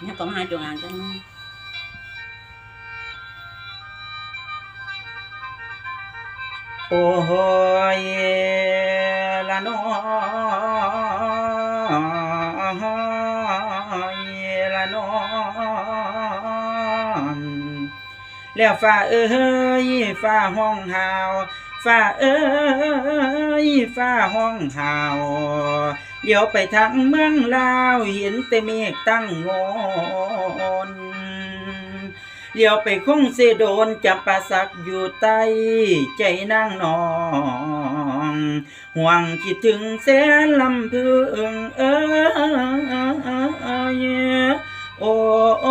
เนี่ยก็มาหาจงอางจังโอ้ย ละน้าเอ้ยฟ้าห้องหาวเดี๋ยวไปทางเมืองลาวเห็นแต่เมฆตั้งงอนเลี้ยวไปคงเสโดนจับปาสักอยู่ใต้ใจนั่งนอง ห่วงคิดถึงแสนลำพึงเอ้ยโอ้ย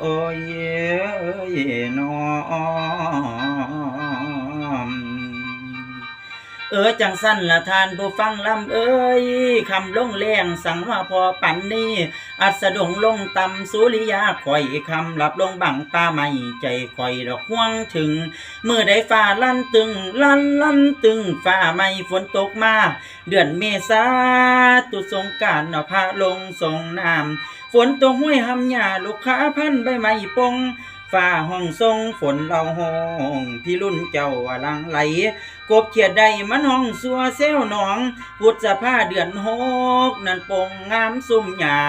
โอ้ย น้องเออจังสั้นละทานผู้ฟังลำเอ้ยคำลงแรงสั่งว่าพอปันนี้อัสดงลงตำสุริยาข่อยคำหลับลงบังป้าไม่ใจข่อยดอกห่วงถึงเมื่อได้ฟ้าลั่นตึงลั่นลั่นตึงฟ้าไม่ฝนตกมา เดือนเมษาตุสงการนพาลงสงน้ำฝนตกห้วยหำหญ้าลูกค้าพันใบไม้ปง ฟ้าห้องทรงฝนเราห้องพี่รุ่นเจ้าลังไหล กบเขียดใดมันห้องสัวเซลหนองพุทธผ้าเดือนหกนั่นปงงามซุ่มหญ้า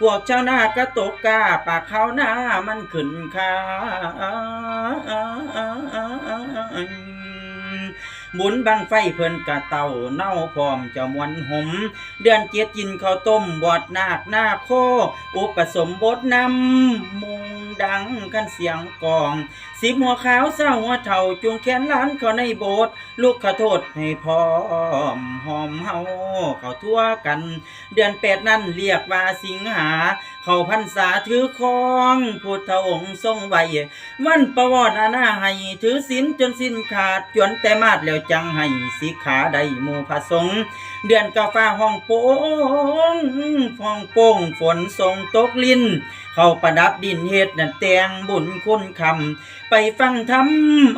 พวกเจ้าหน้ากระตกกาปากเขาหน้ามันขึ้นคา หมุนบังไฟเพิ่นกะเต่าเน่าพร้อมจะมวนหม เดือนเจ็ดกินข้าวต้มบอดนาคหน้าโค อุปสมบทนำมุงดังกันเสียงกอง สิบหัวขาวเศร้าหัวเท่าจุงแขนหล้านเขาในโบสถ์ลูกขอโทษให้พร้อมหอมเฮาเขาทั่วกัน เดือนแปดนั่นเรียกว่าสิงหา เขาพรรษาถือครองพุทธองค์ทรงไว้วันประวอดอาณาให้ถือศีลจนสิ้นขาดจวนแต่มาดแล้วจังให้สิขาได้หมู่พระสงฆ์เดือนกาฟ้าห้องโป่งห้องโป่งฝนทรงตกลิ้น เข้าประดับดินเฮ็ดนั่นแตงบุญคุณคำไปฟังธรรม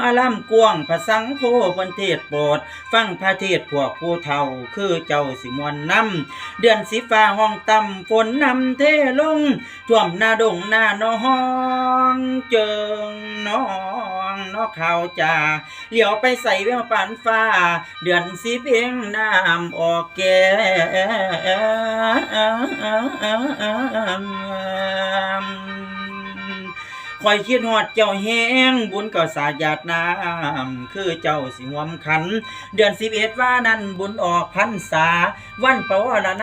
อารามกวางพระสังโฆพันเทศโปรดฟังพระเทศพวกผู้เฒ่าคือเจ้าสิมวนนำเดือนสีฟ้าห้องต่ำฝนนำเทลงท่วมหน้าดงหน้าน้องเจิงน้อง นอกข่าจ่าเหลียวไปใส่แววปานฟ้า เดือนสีเพียงน้ำออกแก้มคอยคิดฮอดเจ้าแห้งบุญก็สาหยาดน้ำคือเจ้าสิหวมขัน เดือนสิบเอ็ดว่านั้นบุญออกพรรษา วันปวารณ